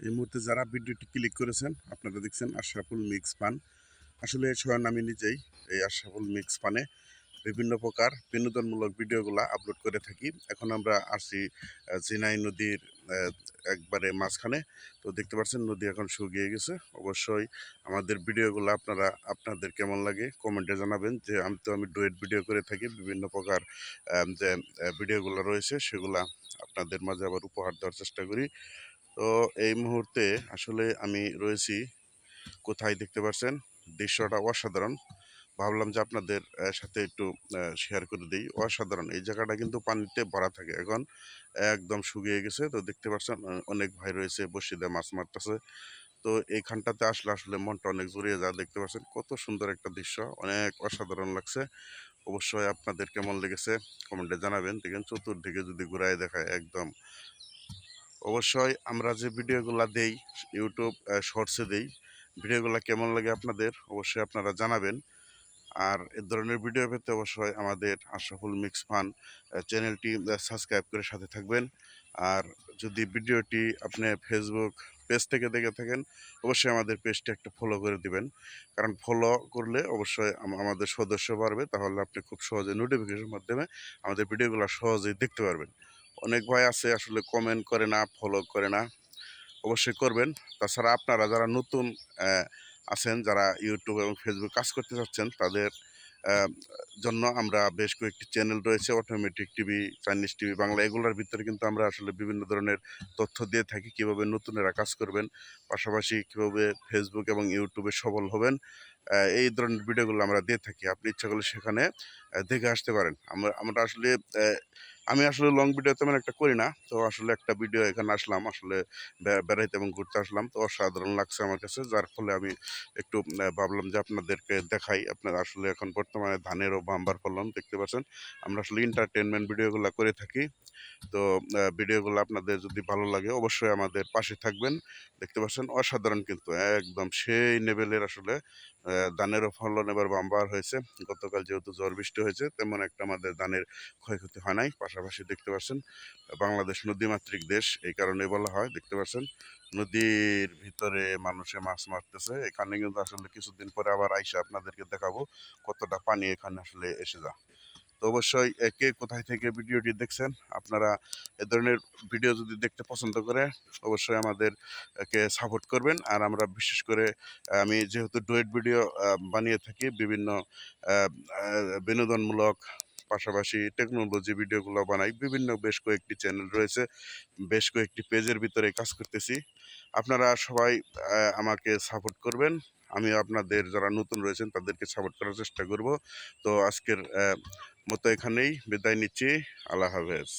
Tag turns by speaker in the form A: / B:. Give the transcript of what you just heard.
A: এই মুহূর্তে যারা ভিডিওটি ক্লিক করেছেন আপনারা দেখছেন আশরাফুল মিক্স পান। আসলে স্বয়ং আমি নিজেই এই আশরাফুল মিক্স পানে বিভিন্ন প্রকার বিনোদনমূলক ভিডিওগুলো আপলোড করে থাকি। এখন আমরা আসি আহ, জিনাই নদীর একবারে মাঝখানে। তো দেখতে পাচ্ছেন নদী এখন শুকিয়ে গেছে। অবশ্যই আমাদের ভিডিওগুলো আপনারা আপনাদের কেমন লাগে কমেন্টে জানাবেন। যে আমি তো আমি ডুয়েট ভিডিও করে থাকি বিভিন্ন প্রকার যে ভিডিওগুলো রয়েছে সেগুলা আপনাদের মাঝে আবার উপহার দেওয়ার চেষ্টা করি। তো এই মুহূর্তে আসলে আমি রয়েছি, কোথায় দেখতে পাচ্ছেন দৃশ্যটা অসাধারণ। ভাবলাম যে আপনাদের সাথে একটু শেয়ার করে দিই। অসাধারণ। এই জায়গাটা কিন্তু পানিতে ভরা থাকে। এখন একদম শুকিয়ে গেছে। তো দেখতে পাচ্ছেন অনেক ভাই রয়েছে, বসিদে মাছ মারতেছে। তো এইখানটাতে আসলে আসলে মনটা অনেক জুড়িয়ে যায়। দেখতে পাচ্ছেন কত সুন্দর একটা দৃশ্য। অনেক অসাধারণ লাগছে। অবশ্যই আপনাদের কেমন লেগেছে কমেন্টে জানাবেন। দেখেন, চতুর্দিকে যদি ঘুরায় দেখায়, একদম অবশ্যই আমরা যে ভিডিওগুলো দেই ইউটিউব শর্টসে দেই, ভিডিওগুলো কেমন লাগে আপনাদের অবশ্যই আপনারা জানাবেন। আর এ ধরনের ভিডিও পেতে অবশ্যই আমাদের আশরাফুল মিক্স ফান চ্যানেলটি সাবস্ক্রাইব করে সাথে থাকবেন। আর যদি ভিডিওটি আপনি ফেসবুক পেজ থেকে দেখে থাকেন, অবশ্যই আমাদের পেজটি একটা ফলো করে দিবেন। কারণ ফলো করলে অবশ্যই আমাদের সদস্য বাড়বে, তাহলে আপনি খুব সহজে নোটিফিকেশন মাধ্যমে আমাদের ভিডিওগুলো সহজেই দেখতে পারবেন। অনেক ভাই আছে আসলে কমেন্ট করে না ফলো করে না। অবশ্যই করবেন। তাছাড়া আপনারা যারা নতুন আছেন, যারা ইউটিউব এবং ফেসবুক কাজ করতে চাচ্ছেন, তাদের জন্য আমরা বেশ কয়েকটি চ্যানেল রয়েছে। Automatic TV Chinese TV Bangla, এগুলোর ভিতরে কিন্তু আমরা আসলে বিভিন্ন ধরনের তথ্য দিয়ে থাকি, কীভাবে নতুনেরা কাজ করবেন। পাশাপাশি কীভাবে ফেসবুক এবং ইউটিউবে সফল হবেন এই ধরনের ভিডিওগুলো আমরা দিয়ে থাকি। আপনি ইচ্ছা করলে সেখানে দেখে আসতে পারেন। আমরা আমরা আসলে আমি আসলে লং ভিডিও তেমন একটা করি না। তো আসলে একটা ভিডিও এখানে আসলাম, আসলে বেড়াইতে এবং ঘুরতে আসলাম। তো অসাধারণ লাগছে আমার কাছে, যার ফলে আমি একটু ভাবলাম যে আপনাদেরকে দেখাই। আপনারা আসলে এখন বর্তমানে ধানেরও বাম্বার ফলন দেখতে পাচ্ছেন। আমরা আসলে এন্টারটেনমেন্ট ভিডিওগুলো করে থাকি। তো ভিডিওগুলো আপনাদের যদি ভালো লাগে, অবশ্যই আমাদের পাশে থাকবেন। দেখতে পাচ্ছেন, অসাধারণ কিন্তু, একদম সেই লেভেলের আসলে ধানেরও ফলন এবার বাম্বার হয়েছে। গতকাল যেহেতু ঝড় বৃষ্টি হয়েছে, তেমন একটা আমাদের ধানের ক্ষয়ক্ষতি হয় নাই। পাশাপাশি দেখতে পাচ্ছেন বাংলাদেশ নদীমাতৃক দেশ এই কারণে বলা হয় দেখতে পাচ্ছেন? নদীর ভিতরে মানুষে মাছ মারতেছে এখানে কিন্তু আসলে কিছুদিন পরে আবার আইসা আপনাদেরকে দেখাবো কতটা পানি এখানে আসলে এসে যা তো অবশ্যই এ, কে কোথায় থেকে ভিডিওটি দেখছেন আপনারা এ ধরনের ভিডিও যদি দেখতে পছন্দ করে অবশ্যই আমাদের কে সাপোর্ট করবেন। আর আমরা বিশেষ করে আমি যেহেতু ডুয়েট ভিডিও বানিয়ে থাকি বিভিন্ন বিনোদনমূলক পাশাপাশি টেকনোলজি ভিডিওগুলো বানাই। বিভিন্ন বেশ কয়েকটি চ্যানেল রয়েছে। বেশ কয়েকটি পেজের ভিতরে কাজ করতেছি। আপনারা সবাই আমাকে সাপোর্ট করবেন। আমি আপনাদের যারা নতুন রয়েছেন, তাদেরকে সাপোর্ট করার চেষ্টা করব। তো আজকের মতো এখানেই বিদায় নিচ্ছি। আল্লাহ হাফেজ।